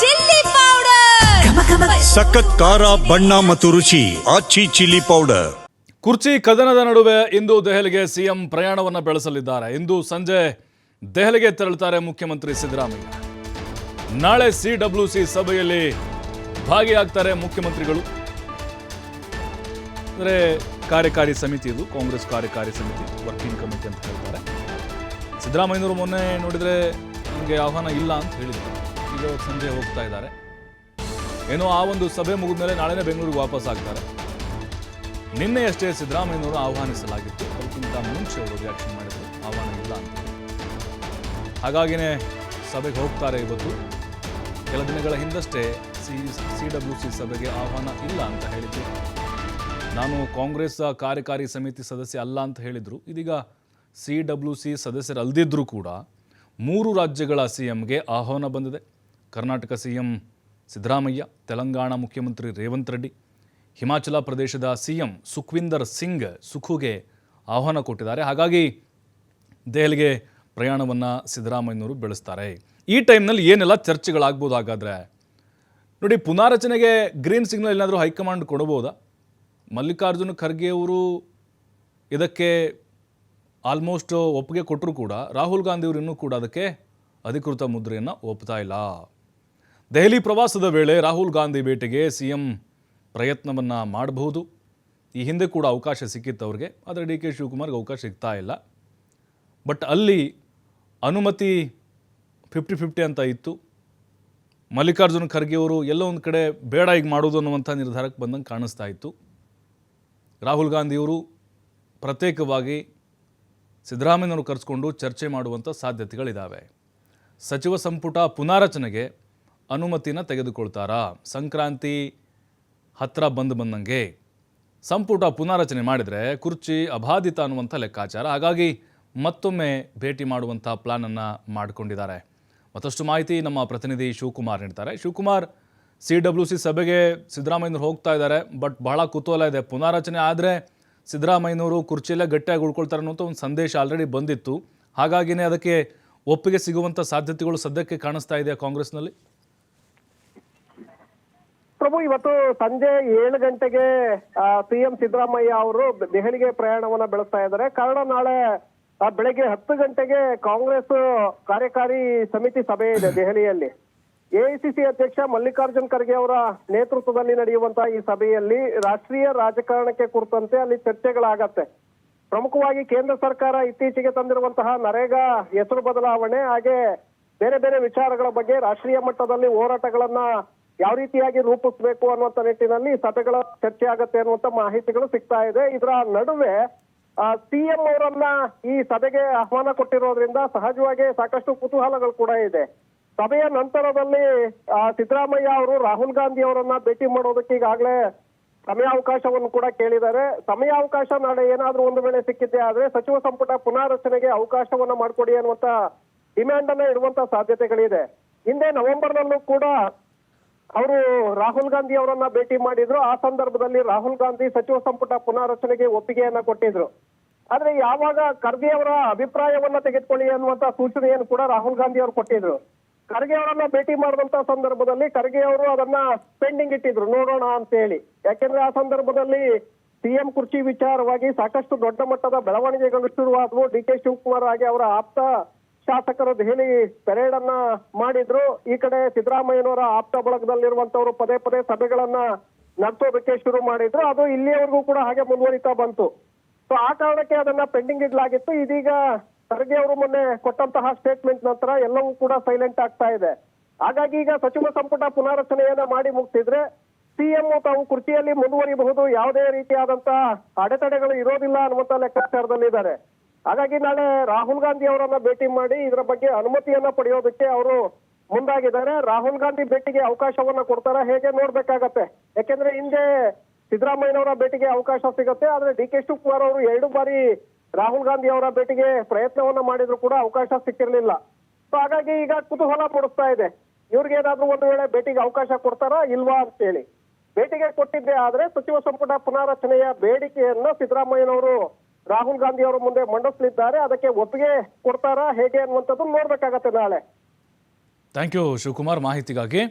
Chilli powder. ಸಖತ್ ಖಾರ ಬಣ್ಣ ಮತ್ತು ರುಚಿ ಆಚಿ ಚಿಲ್ಲಿ ಪೌಡರ್. ಕುರ್ಚಿ ಕದನದ ನಡುವೆ ಇಂದು ದೆಹಲಿಗೆ ಸಿಎಂ ಪ್ರಯಾಣವನ್ನು ಬೆಳೆಸಲಿದ್ದಾರೆ. ಇಂದು ಸಂಜೆ ದೆಹಲಿಗೆ ತೆರಳುತ್ತಾರೆ ಮುಖ್ಯಮಂತ್ರಿ ಸಿದ್ದರಾಮಯ್ಯ. ನಾಳೆ ಸಿ ಡಬ್ಲ್ಯೂ ಸಿ ಸಭೆಯಲ್ಲಿ ಭಾಗಿಯಾಗ್ತಾರೆ ಮುಖ್ಯಮಂತ್ರಿಗಳು. ಅಂದರೆ ಕಾರ್ಯಕಾರಿ ಸಮಿತಿ ಇದು ಕಾಂಗ್ರೆಸ್ ಕಾರ್ಯಕಾರಿ ಸಮಿತಿ ವರ್ಕಿಂಗ್ ಕಮಿಟಿ ಅಂತ ಹೇಳ್ತಾರೆ. ಸಿದ್ದರಾಮಯ್ಯನವರು ಮೊನ್ನೆ ನೋಡಿದರೆ ನನಗೆ ಆಹ್ವಾನ ಇಲ್ಲ ಅಂತ ಹೇಳಿದರು. ಇವತ್ತು ಸಂಜೆ ಹೋಗ್ತಾ ಇದ್ದಾರೆ. ಏನೋ ಆ ಒಂದು ಸಭೆ ಮುಗಿದ ಮೇಲೆ ನಾಳೆನೇ ಬೆಂಗಳೂರಿಗೆ ವಾಪಸ್ ಆಗ್ತಾರೆ. ನಿನ್ನೆಯಷ್ಟೇ ಸಿದ್ದರಾಮಯ್ಯನವರು ಆಹ್ವಾನಿಸಲಾಗಿತ್ತು. ಅದಕ್ಕಿಂತ ಮುಂಚೆ ಅವರು ರಿಯಾಕ್ಷನ್ ಮಾಡಿದ್ರು. ಆಹ್ವಾನ ಇಲ್ಲ ಅಂತ. ಹಾಗಾಗಿನೇ ಸಭೆಗೆ ಹೋಗ್ತಾರೆ ಇವತ್ತು. ಕೆಲ ದಿನಗಳ ಹಿಂದಷ್ಟೇ ಸಿ ಸಿ ಡಬ್ಲ್ಯೂ ಸಿ ಸಭೆಗೆ ಆಹ್ವಾನ ಇಲ್ಲ ಅಂತ ಹೇಳಿದ್ರು. ನಾನು ಕಾಂಗ್ರೆಸ್ ಕಾರ್ಯಕಾರಿ ಸಮಿತಿ ಸದಸ್ಯ ಅಲ್ಲ ಅಂತ ಹೇಳಿದರು. ಇದೀಗ ಸಿ ಡಬ್ಲ್ಯೂ ಸಿ ಕೂಡ ಮೂರು ರಾಜ್ಯಗಳ ಸಿ ಎಂಗೆ ಆಹ್ವಾನ ಬಂದಿದೆ. ಕರ್ನಾಟಕ ಸಿ ಎಂ ಸಿದ್ದರಾಮಯ್ಯ, ತೆಲಂಗಾಣ ಮುಖ್ಯಮಂತ್ರಿ ರೇವಂತ್ ರೆಡ್ಡಿ, ಹಿಮಾಚಲ ಪ್ರದೇಶದ ಸಿ ಎಂ ಸುಖ್ವಿಂದರ್ ಸಿಂಗ್ ಸುಖುಗೆ ಆಹ್ವಾನ ಕೊಟ್ಟಿದ್ದಾರೆ. ಹಾಗಾಗಿ ದೆಹಲಿಗೆ ಪ್ರಯಾಣವನ್ನು ಸಿದ್ದರಾಮಯ್ಯನವರು ಬೆಳೆಸ್ತಾರೆ. ಈ ಟೈಮ್ನಲ್ಲಿ ಏನೆಲ್ಲ ಚರ್ಚೆಗಳಾಗ್ಬೋದು ಹಾಗಾದರೆ ನೋಡಿ ಪುನಾರಚನೆಗೆ ಗ್ರೀನ್ ಸಿಗ್ನಲ್ ಏನಾದರೂ ಹೈಕಮಾಂಡ್ ಕೊಡಬಹುದಾ? ಮಲ್ಲಿಕಾರ್ಜುನ ಖರ್ಗೆ ಅವರು ಇದಕ್ಕೆ ಆಲ್ಮೋಸ್ಟ್ ಒಪ್ಪಿಗೆ ಕೊಟ್ಟರು ಕೂಡ, ರಾಹುಲ್ ಗಾಂಧಿ ಅವರು ಇನ್ನೂ ಕೂಡ ಅದಕ್ಕೆ ಅಧಿಕೃತ ಮುದ್ರೆಯನ್ನು ಒಪ್ತಾ ಇಲ್ಲ. ದೆಹಲಿ ಪ್ರವಾಸದ ವೇಳೆ ರಾಹುಲ್ ಗಾಂಧಿ ಭೇಟಿಗೆ ಸಿಎಂ ಪ್ರಯತ್ನವನ್ನು ಮಾಡಬಹುದು. ಈ ಹಿಂದೆ ಕೂಡ ಅವಕಾಶ ಸಿಕ್ಕಿತ್ತು ಅವ್ರಿಗೆ, ಆದರೆ ಡಿ ಕೆ ಶಿವಕುಮಾರ್ಗೆ ಅವಕಾಶ ಸಿಗ್ತಾ ಇಲ್ಲ. ಬಟ್ ಅಲ್ಲಿ ಅನುಮತಿ ಫಿಫ್ಟಿ ಫಿಫ್ಟಿ ಅಂತ ಇತ್ತು. ಮಲ್ಲಿಕಾರ್ಜುನ ಖರ್ಗೆ ಅವರು ಎಲ್ಲೋ ಒಂದು ಕಡೆ ಬೇಡ ಈಗ ಮಾಡೋದು ಅನ್ನುವಂಥ ನಿರ್ಧಾರಕ್ಕೆ ಬಂದಂಗೆ ಕಾಣಿಸ್ತಾ ಇತ್ತು. ರಾಹುಲ್ ಗಾಂಧಿಯವರು ಪ್ರತ್ಯೇಕವಾಗಿ ಸಿದ್ದರಾಮಯ್ಯನವರು ಕರೆಸ್ಕೊಂಡು ಚರ್ಚೆ ಮಾಡುವಂಥ ಸಾಧ್ಯತೆಗಳಿದ್ದಾವೆ ಸಚಿವ ಸಂಪುಟ ಪುನಾರಚನೆಗೆ ಅನುಮತಿನ ತೆಗೆದುಕೊಳ್ತಾರಾ? ಸಂಕ್ರಾಂತಿ ಹತ್ತಿರ ಬಂದು ಬಂದಂಗೆ ಸಂಪುಟ ಪುನಾರಚನೆ ಮಾಡಿದರೆ ಕುರ್ಚಿ ಅಬಾಧಿತ ಅನ್ನುವಂಥ ಲೆಕ್ಕಾಚಾರ. ಹಾಗಾಗಿ ಮತ್ತೊಮ್ಮೆ ಭೇಟಿ ಮಾಡುವಂಥ ಪ್ಲಾನನ್ನು ಮಾಡಿಕೊಂಡಿದ್ದಾರೆ. ಮತ್ತಷ್ಟು ಮಾಹಿತಿ ನಮ್ಮ ಪ್ರತಿನಿಧಿ ಶಿವಕುಮಾರ್ ನೀಡ್ತಾರೆ. ಶಿವಕುಮಾರ್, ಸಿ ಡಬ್ಲ್ಯೂ ಸಿ ಸಭೆಗೆ ಸಿದ್ದರಾಮಯ್ಯನವರು ಹೋಗ್ತಾ ಇದ್ದಾರೆ. ಬಟ್ ಬಹಳ ಕುತೂಹಲ ಇದೆ. ಪುನಾರಚನೆ ಆದರೆ ಸಿದ್ದರಾಮಯ್ಯನವರು ಕುರ್ಚಿಯಲ್ಲೇ ಗಟ್ಟಿಯಾಗಿ ಉಳ್ಕೊಳ್ತಾರೆ ಅನ್ನೋಂಥ ಒಂದು ಸಂದೇಶ ಆಲ್ರೆಡಿ ಬಂದಿತ್ತು. ಹಾಗಾಗಿನೇ ಅದಕ್ಕೆ ಒಪ್ಪಿಗೆ ಸಿಗುವಂಥ ಸಾಧ್ಯತೆಗಳು ಸದ್ಯಕ್ಕೆ ಕಾಣಿಸ್ತಾ ಇದೆಯಾ ಕಾಂಗ್ರೆಸ್ನಲ್ಲಿ? ಪ್ರಭು, ಇವತ್ತು ಸಂಜೆ ಏಳು ಗಂಟೆಗೆ ಸಿಎಂ ಸಿದ್ದರಾಮಯ್ಯ ಅವರು ದೆಹಲಿಗೆ ಪ್ರಯಾಣವನ್ನ ಬೆಳೆಸ್ತಾ ಇದ್ದಾರೆ. ಕಾರಣ ನಾಳೆ ಬೆಳಿಗ್ಗೆ ಹತ್ತು ಗಂಟೆಗೆ ಕಾಂಗ್ರೆಸ್ ಕಾರ್ಯಕಾರಿ ಸಮಿತಿ ಸಭೆ ಇದೆ ದೆಹಲಿಯಲ್ಲಿ. ಎಐಸಿಸಿ ಅಧ್ಯಕ್ಷ ಮಲ್ಲಿಕಾರ್ಜುನ್ ಖರ್ಗೆ ಅವರ ನೇತೃತ್ವದಲ್ಲಿ ನಡೆಯುವಂತಹ ಈ ಸಭೆಯಲ್ಲಿ ರಾಷ್ಟ್ರೀಯ ರಾಜಕಾರಣಕ್ಕೆ ಕುರಿತಂತೆ ಅಲ್ಲಿ ಚರ್ಚೆಗಳಾಗತ್ತೆ. ಪ್ರಮುಖವಾಗಿ ಕೇಂದ್ರ ಸರ್ಕಾರ ಇತ್ತೀಚೆಗೆ ತಂದಿರುವಂತಹ ನರೇಗಾ ಹೆಸರು ಬದಲಾವಣೆ, ಹಾಗೆ ಬೇರೆ ಬೇರೆ ವಿಚಾರಗಳ ಬಗ್ಗೆ ರಾಷ್ಟ್ರೀಯ ಮಟ್ಟದಲ್ಲಿ ಹೋರಾಟಗಳನ್ನ ಯಾವ ರೀತಿಯಾಗಿ ರೂಪಿಸಬೇಕು ಅನ್ನುವಂತ ನಿಟ್ಟಿನಲ್ಲಿ ಸಭೆಗಳ ಚರ್ಚೆ ಆಗತ್ತೆ ಅನ್ನುವಂತ ಮಾಹಿತಿಗಳು ಸಿಗ್ತಾ ಇದೆ. ಇದರ ನಡುವೆ ಸಿಎಂ ಅವರನ್ನ ಈ ಸಭೆಗೆ ಆಹ್ವಾನ ಕೊಟ್ಟಿರೋದ್ರಿಂದ ಸಹಜವಾಗಿ ಸಾಕಷ್ಟು ಕುತೂಹಲಗಳು ಕೂಡ ಇದೆ. ಸಭೆಯ ನಂತರದಲ್ಲಿ ಸಿದ್ದರಾಮಯ್ಯ ಅವರು ರಾಹುಲ್ ಗಾಂಧಿ ಅವರನ್ನ ಭೇಟಿ ಮಾಡೋದಕ್ಕೆ ಈಗಾಗಲೇ ಸಮಯಾವಕಾಶವನ್ನು ಕೂಡ ಕೇಳಿದ್ದಾರೆ. ಸಮಯಾವಕಾಶ ನಾಳೆ ಏನಾದ್ರೂ ಒಂದು ವೇಳೆ ಸಿಕ್ಕಿದ್ದೆ ಆದ್ರೆ ಸಚಿವ ಸಂಪುಟ ಪುನಾರಚನೆಗೆ ಅವಕಾಶವನ್ನ ಮಾಡಿಕೊಡಿ ಅನ್ನುವಂತ ಡಿಮ್ಯಾಂಡ್ ಅನ್ನ ಇಡುವಂತ ಸಾಧ್ಯತೆಗಳಿದೆ. ಹಿಂದೆ ನವೆಂಬರ್ನಲ್ಲೂ ಕೂಡ ಅವರು ರಾಹುಲ್ ಗಾಂಧಿ ಅವರನ್ನ ಭೇಟಿ ಮಾಡಿದ್ರು. ಆ ಸಂದರ್ಭದಲ್ಲಿ ರಾಹುಲ್ ಗಾಂಧಿ ಸಚಿವ ಸಂಪುಟ ಪುನಾರಚನೆಗೆ ಒಪ್ಪಿಗೆಯನ್ನ ಕೊಟ್ಟಿದ್ರು. ಆದ್ರೆ ಯಾವಾಗ ಖರ್ಗೆ ಅವರ ಅಭಿಪ್ರಾಯವನ್ನ ತೆಗೆದುಕೊಳ್ಳಿ ಅನ್ನುವಂತ ಸೂಚನೆಯನ್ನು ಕೂಡ ರಾಹುಲ್ ಗಾಂಧಿ ಅವರು ಕೊಟ್ಟಿದ್ರು. ಖರ್ಗೆ ಅವರನ್ನ ಭೇಟಿ ಮಾಡಿದಂತ ಸಂದರ್ಭದಲ್ಲಿ ಖರ್ಗೆ ಅವರು ಅದನ್ನ ಪೆಂಡಿಂಗ್ ಇಟ್ಟಿದ್ರು. ನೋಡೋಣ ಅಂತ ಹೇಳಿ. ಯಾಕೆಂದ್ರೆ ಆ ಸಂದರ್ಭದಲ್ಲಿ ಸಿಎಂ ಕುರ್ಚಿ ವಿಚಾರವಾಗಿ ಸಾಕಷ್ಟು ದೊಡ್ಡ ಮಟ್ಟದ ಬೆಳವಣಿಗೆಗಳು ಶುರುವಾದವು. ಡಿ ಕೆ ಶಿವಕುಮಾರ್ ಹಾಗೆ ಅವರ ಆಪ್ತ ಶಾಸಕರು ದೆಹಲಿ ಪೆರೇಡ್ ಅನ್ನ ಮಾಡಿದ್ರು. ಈ ಕಡೆ ಸಿದ್ದರಾಮಯ್ಯನವರ ಆಪ್ತ ಬಳಗದಲ್ಲಿರುವಂತವರು ಪದೇ ಪದೇ ಸಭೆಗಳನ್ನ ನಡೆಸೋದಕ್ಕೆ ಶುರು ಮಾಡಿದ್ರು. ಅದು ಇಲ್ಲಿಯವರೆಗೂ ಕೂಡ ಹಾಗೆ ಮುಂದುವರಿತಾ ಬಂತು. ಸೊ ಆ ಕಾರಣಕ್ಕೆ ಅದನ್ನ ಪೆಂಡಿಂಗ್ ಇಡ್ಲಾಗಿತ್ತು. ಇದೀಗ ಖರ್ಗೆ ಅವರು ಮೊನ್ನೆ ಕೊಟ್ಟಂತಹ ಸ್ಟೇಟ್ಮೆಂಟ್ ನಂತರ ಎಲ್ಲವೂ ಕೂಡ ಸೈಲೆಂಟ್ ಆಗ್ತಾ ಇದೆ. ಹಾಗಾಗಿ ಈಗ ಸಚಿವ ಸಂಪುಟ ಪುನಾರಚನೆಯನ್ನ ಮಾಡಿ ಮುಗಿಸಿದ್ರೆ ಸಿಎಂ ತಾವು ಕುರ್ಚಿಯಲ್ಲಿ ಮುಂದುವರಿಬಹುದು. ಯಾವುದೇ ರೀತಿಯಾದಂತಹ ಅಡೆತಡೆಗಳು ಇರೋದಿಲ್ಲ ಅನ್ನುವಂತ ಲೆಕ್ಕಾಚಾರದಲ್ಲಿದ್ದಾರೆ. ಹಾಗಾಗಿ ನಾಳೆ ರಾಹುಲ್ ಗಾಂಧಿ ಅವರನ್ನ ಭೇಟಿ ಮಾಡಿ ಇದರ ಬಗ್ಗೆ ಅನುಮತಿಯನ್ನ ಪಡೆಯೋದಕ್ಕೆ ಅವರು ಮುಂದಾಗಿದ್ದಾರೆ. ರಾಹುಲ್ ಗಾಂಧಿ ಭೇಟಿಗೆ ಅವಕಾಶವನ್ನ ಕೊಡ್ತಾರ ಹೇಗೆ ನೋಡ್ಬೇಕಾಗತ್ತೆ. ಯಾಕೆಂದ್ರೆ ಹಿಂದೆ ಸಿದ್ದರಾಮಯ್ಯನವರ ಭೇಟಿಗೆ ಅವಕಾಶ ಸಿಗುತ್ತೆ, ಆದ್ರೆ ಡಿ ಕೆ ಶಿವಕುಮಾರ್ ಅವರು ಎರಡು ಬಾರಿ ರಾಹುಲ್ ಗಾಂಧಿ ಅವರ ಭೇಟಿಗೆ ಪ್ರಯತ್ನವನ್ನ ಮಾಡಿದ್ರು ಕೂಡ ಅವಕಾಶ ಸಿಕ್ಕಿರ್ಲಿಲ್ಲ. ಸೊ ಹಾಗಾಗಿ ಈಗ ಕುತೂಹಲ ಮೂಡಿಸ್ತಾ ಇದೆ. ಇವ್ರಿಗೆ ಏನಾದ್ರೂ ಒಂದು ವೇಳೆ ಭೇಟಿಗೆ ಅವಕಾಶ ಕೊಡ್ತಾರಾ ಇಲ್ವಾ ಅಂತ ಹೇಳಿ ಭೇಟಿಗೆ ಕೊಟ್ಟಿದ್ದೆ ಆದ್ರೆ ಸಚಿವ ಸಂಪುಟ ಪುನಾರಚನೆಯ ಬೇಡಿಕೆಯನ್ನ ಸಿದ್ದರಾಮಯ್ಯನವರು ರಾಹುಲ್ ಗಾಂಧಿ ಅವರ ಮುಂದೆ ಮಂಡಿಸಲಿದ್ದಾರೆ, ಅದಕ್ಕೆ ಒಪ್ಪಿಗೆ ಕೊಡ್ತಾರಾ, ಹೇಗೆ ಅನ್ನುವಂಥದ್ದು ನೋಡ್ಬೇಕಾಗತ್ತೆ ನಾಳೆ. Thank you Shivakumar. ಮಾಹಿತಿಗಾಗಿ